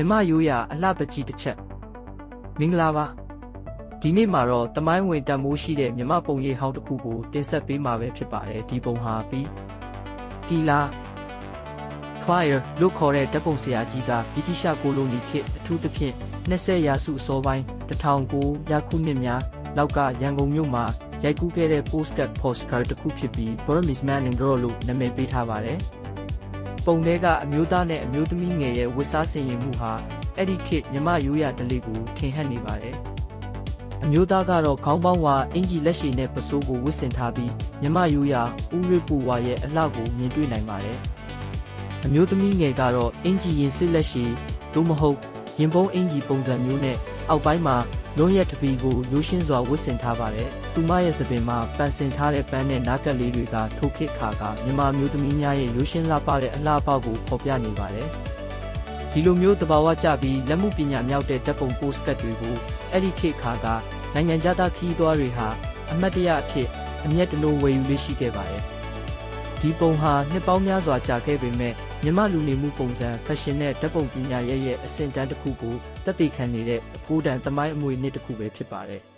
မြမရိုးရာအလှပကြီးတစ်ချက်မင်္ဂလာပါဒီနေ့မှာတော့တမိုင်းဝင်တန်မိုးရှိတဲ့မြမပုံရိပ်ဟောင်းတစ်ခုကိုတင်ဆက်ပေးမှာပဲဖြစ်ပါတယ်ဒီပုံဟာပြီးကီလာ Fire လို့ခေါ်တဲ့တပ်ပုံဆရာကြီးကဗြိတိရှကိုလိုနီခေတ်အထူးသဖြင့်20ရာစုအစောပိုင်း1009ရာခုနှစ်များလောက်ကရန်ကုန်မြို့မှာရိုက်ကူးခဲ့တဲ့ postcard postcard တစ်ခုဖြစ်ပြီး Burmese Man in Draw လို့နာမည်ပေးထားပါတယ်။ ပုံထဲကအမျိုးသားနဲ့အမျိုးသမီးငယ်ရဲ့ဝတ်စားဆင်ရင်မှုဟာအဲ့ဒီခေတ်မြမရိုးရာဓလေ့ကိုထင်ဟပ်နေပါတယ်။အမျိုးသားကတော့ခေါင်းပေါင်းဝါအင်ကြီးလက်ရှည်နဲ့ပစိုးကိုဝတ်ဆင်ထားပြီးမြမရိုးရာဥရပူဝါရဲ့အလှကိုမြင်တွေ့နိုင်ပါတယ်။အမျိုးသမီးငယ်ကတော့အင်ကြီးရင်စစ်လက်ရှည်သို့မဟုတ်ရင်ပုံးအင်ကြီးပုံစံမျိုးနဲ့အောက်ပိုင်းမှာ လွန်ရက်တပီကိုရိုးရှင်းစွာဝတ်ဆင်ထားပါတယ်။သူမရဲ့သပင်မှာပန်ဆင်ထားတဲ့ပန်းနဲ့နားကပ်လေးတွေကထိုခေတ်ခါကမြန်မာမျိုးသမီးများရဲ့ရိုးရှင်းလှပတဲ့အလှပကိုဖော်ပြနေပါတယ်။ဒီလိုမျိုးတဘာဝကျပြီးလက်မှုပညာမြောက်တဲ့တပ်ပုံပိုစကတ်တွေကိုအဲ့ဒီခေတ်ခါကနိုင်ငံသားခီးသွွားတွေဟာအမတ်တရအဖြစ်အမျက်တလို့ဝယ်ယူလေးရှိခဲ့ပါတယ်။ဒီပုံဟာနှစ်ပေါင်းများစွာကြာခဲ့ပေမဲ့ မြမလူနေမှုပုံစံဖက်ရှင်နဲ့ဓာတ်ပုံပညာရဲ့ရဲ့အဆင့်တန်းတစ်ခုကိုတက်တည်ခံနေတဲ့အဖိုးတန်သမိုင်းအမွေနှစ်တစ်ခုပဲဖြစ်ပါတယ်။